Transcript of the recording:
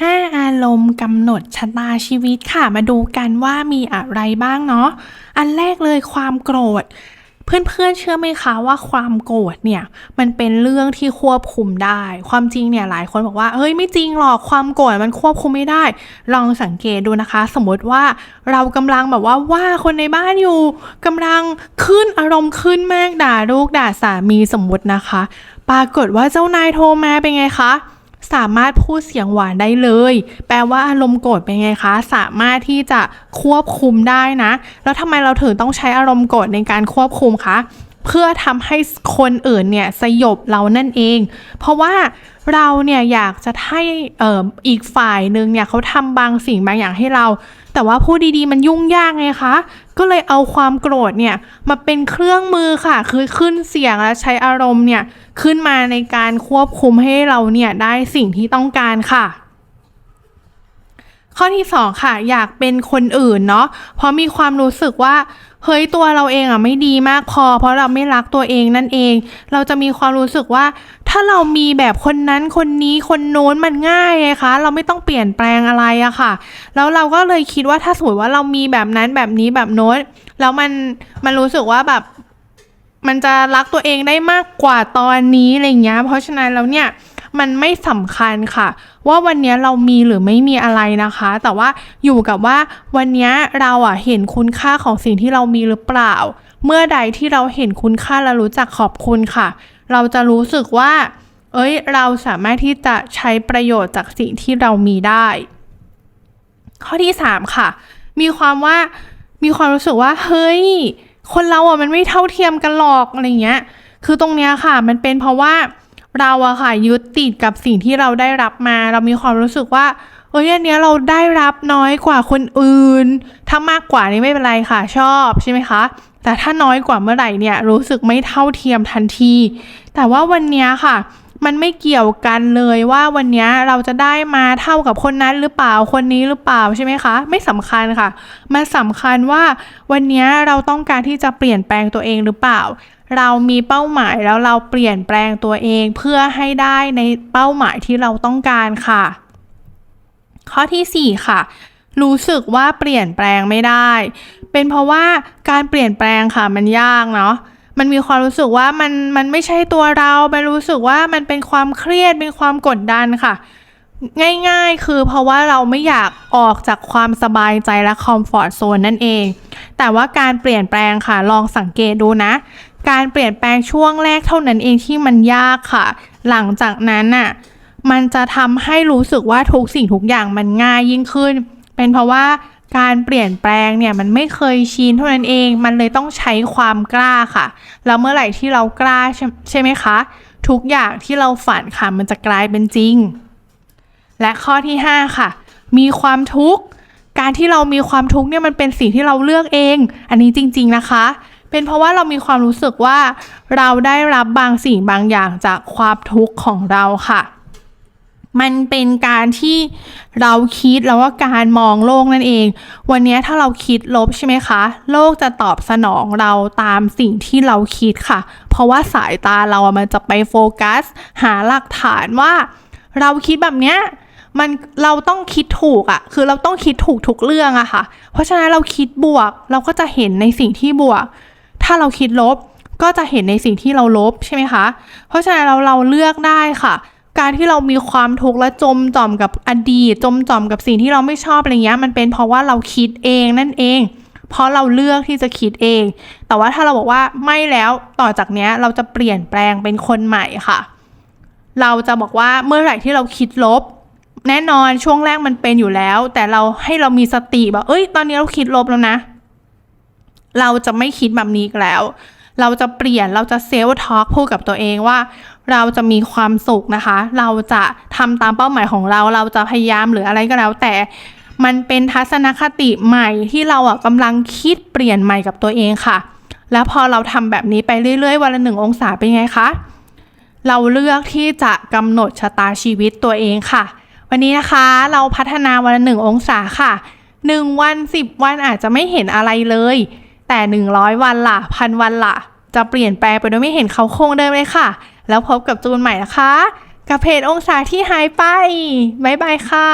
5 อารมณ์กำหนดชะตาชีวิตค่ะ มาดูกันว่ามีอะไรบ้างเนาะ อันแรกเลยความโกรธ เพื่อนๆเชื่อไหมคะว่าความโกรธเนี่ย มันเป็นเรื่องที่ควบคุมได้ ความจริงเนี่ยหลายคนบอกว่า เฮ้ยไม่จริงหรอกความโกรธมันควบคุมไม่ได้ ลองสังเกตดูนะคะ สมมติว่าเรากำลังแบบว่าว่าคนในบ้านอยู่กำลังขึ้นอารมณ์ขึ้นมากด่าลูกด่าสามีสมมตินะคะ ปรากฏว่าเจ้านายโทรมาเป็นไงคะ สามารถพูดเสียงหวานได้เลย แปลว่าอารมณ์โกรธเป็นไงคะ สามารถที่จะควบคุมได้นะ แล้วทำไมเราถึงต้องใช้อารมณ์โกรธในการควบคุมคะ เพื่อทำให้คนอื่นเนี่ยสยบเรานั่นเอง เพราะว่าเราเนี่ยอยากจะให้เอ่ออีกฝ่ายหนึ่งเนี่ยเขาทำบางสิ่งบางอย่างให้เรา แต่ว่าพูดดีๆมันยุ่งยากไงคะ ก็เลยเอาความโกรธเนี่ยมาเป็นเครื่องมือค่ะ คือขึ้นเสียงและใช้อารมณ์เนี่ยขึ้นมาในการควบคุมให้เราเนี่ยได้สิ่งที่ต้องการค่ะ ข้อที่สองค่ะ อยากเป็นคนอื่นเนาะเพราะมีความรู้สึกว่าเฮ้ยตัวเราเองอะไม่ดีมากพอ เพราะเราไม่รักตัวเองนั่นเอง เราจะมีความรู้สึกว่า ถ้าเรามีแบบคนนั้นคนนี้คนโน้นมันง่ายไงคะเราไม่ต้องเปลี่ยนแปลงอะไรอะค่ะ แล้วเราก็เลยคิดว่าถ้าสมมติว่าเรามีแบบนั้นแบบนี้แบบโน้นแล้วมันมันรู้สึกว่าแบบมันจะรักตัวเองได้มากกว่าตอนนี้อะไรเงี้ยเพราะฉะนั้นแล้วเนี่ย มันไม่สำคัญค่ะ ว่าวันนี้เรามีหรือไม่มีอะไรนะคะ แต่ว่าอยู่กับว่าวันนี้เราอะเห็นคุณค่าของสิ่งที่เรามีหรือเปล่า เมื่อใดที่เราเห็นคุณค่าและรู้จักขอบคุณค่ะ เราจะรู้สึกว่า เอ้ย เราสามารถที่จะใช้ประโยชน์จากสิ่งที่เรามีได้ ข้อที่สามค่ะ มีความว่ามีความรู้สึกว่า เฮ้ย คนเราอะมันไม่เท่าเทียมกันหรอกอะไรเงี้ย คือตรงเนี้ยค่ะ มันเป็นเพราะว่า เราอะค่ะยึดติดกับสิ่งที่เราได้รับมา เรามีความรู้สึกว่าเอ้ยอันเนี้ยเราได้รับน้อยกว่าคนอื่น ถ้ามากกว่านี่ไม่เป็นไรค่ะชอบใช่ไหมคะ แต่ถ้าน้อยกว่าเมื่อไหร่เนี่ยรู้สึกไม่เท่าเทียมทันที แต่ว่าวันเนี้ยค่ะ มันไม่เกี่ยวกันเลยว่าวันนี้เราจะได้มาเท่ากับคนนั้นหรือเปล่าคนนี้หรือเปล่าใช่ไหมคะ ไม่สำคัญค่ะ มันสำคัญว่าวันนี้เราต้องการที่จะเปลี่ยนแปลงตัวเองหรือเปล่า เรามีเป้าหมายแล้วเราเปลี่ยนแปลงตัวเองเพื่อให้ได้ในเป้าหมายที่เราต้องการค่ะ ข้อที่ 4 ค่ะ รู้สึกว่าเปลี่ยนแปลงไม่ได้ เป็นเพราะว่าการเปลี่ยนแปลงค่ะมันยากเนาะมันมีความรู้สึกว่ามันมันไม่ใช่ตัวเรามันรู้สึกว่ามันเป็นความเครียดเป็นความกดดันค่ะ ง่ายๆ คือเพราะว่าเราไม่อยากออกจากความสบายใจและคอมฟอร์ทโซนนั่นเอง แต่ว่าการเปลี่ยนแปลงค่ะ ลองสังเกตดูนะ การเปลี่ยนแปลงช่วงแรกเท่านั้นเองที่มันยากค่ะ หลังจากนั้นน่ะมันจะทำให้รู้สึกว่าทุกสิ่งทุกอย่างมันง่ายยิ่งขึ้น เป็นเพราะว่าการเปลี่ยนแปลงเนี่ยมันไม่เคยชินเท่านั้นเอง มันเลยต้องใช้ความกล้าค่ะ แล้วเมื่อไหร่ที่เรากล้าใช่ใชไหมคะ ทุกอย่างที่เราฝันค่ะมันจะกลายเป็นจริง และข้อที่ 5 ค่ะ มีความทุกข์ การที่เรามีความทุกข์เนี่ยมันเป็นสิ่งที่เราเลือกเอง อันนี้จริง ๆนะคะ เป็นเพราะว่าเรามีความรู้สึกว่า เราได้รับบางสิ่งบางอย่างจากความทุกข์ของเราค่ะมันเป็นการที่เราคิดแล้วว่าการมองโลกนั่นเอง วันนี้ถ้าเราคิดลบใช่ไหมคะ โลกจะตอบสนองเราตามสิ่งที่เราคิดค่ะ เพราะว่าสายตาเราอะมันจะไปโฟกัส หาหลักฐานว่า เราคิดแบบเนี้ยมันเราต้องคิดถูกอะคือเราต้องคิดถูกทุกเรื่องอะค่ะ เพราะฉะนั้นเราคิดบวก เราก็จะเห็นในสิ่งที่บวก ถ้าเราคิดลบก็จะเห็นในสิ่งที่เราลบใช่ไหมคะ เพราะฉะนั้นเราเราเลือกได้ค่ะ การที่เรามีความทุกข์และจมจอมกับอดีต จมจอมกับสิ่งที่เราไม่ชอบอะไรเงี้ยมันเป็นเพราะว่าเราคิดเองนั่นเอง เพราะเราเลือกที่จะคิดเอง แต่ว่าถ้าเราบอกว่าไม่แล้วต่อจากเนี้ยเราจะเปลี่ยนแปลงเป็นคนใหม่ค่ะ เราจะบอกว่าเมื่อไหร่ที่เราคิดลบ แน่นอนช่วงแรกมันเป็นอยู่แล้ว แต่เราให้เรามีสติแบบเอ้ย ตอนนี้เราคิดลบแล้วนะ เราจะไม่คิดแบบนี้แล้ว เราจะเปลี่ยนเราจะเซลล์ทอล์กพูดกับตัวเองว่า เราจะมีความสุขนะคะ เราจะทำตามเป้าหมายของเรา เราจะพยายามหรืออะไรก็แล้ว แต่มันเป็นทัศนคติใหม่ที่เราอะกำลังคิดเปลี่ยนใหม่กับตัวเองค่ะ แล้วพอเราทำแบบนี้ไปเรื่อยๆ วันละหนึ่งองศาเป็นไงคะ เราเลือกที่จะกำหนดชะตาชีวิตตัวเองค่ะ วันนี้นะคะเราพัฒนาวันละหนึ่งองศาค่ะหนึ่งวันสิบวันอาจจะไม่เห็นอะไรเลย แต่หนึ่งร้อยวันล่ะพันวันล่ะ จะเปลี่ยนแปลงไปโดยไม่เห็นเขาโครงเดิมเลยค่ะ แล้วพบกับจูนใหม่นะคะ กับเพจองศาที่หายไป บ๊ายบายค่ะ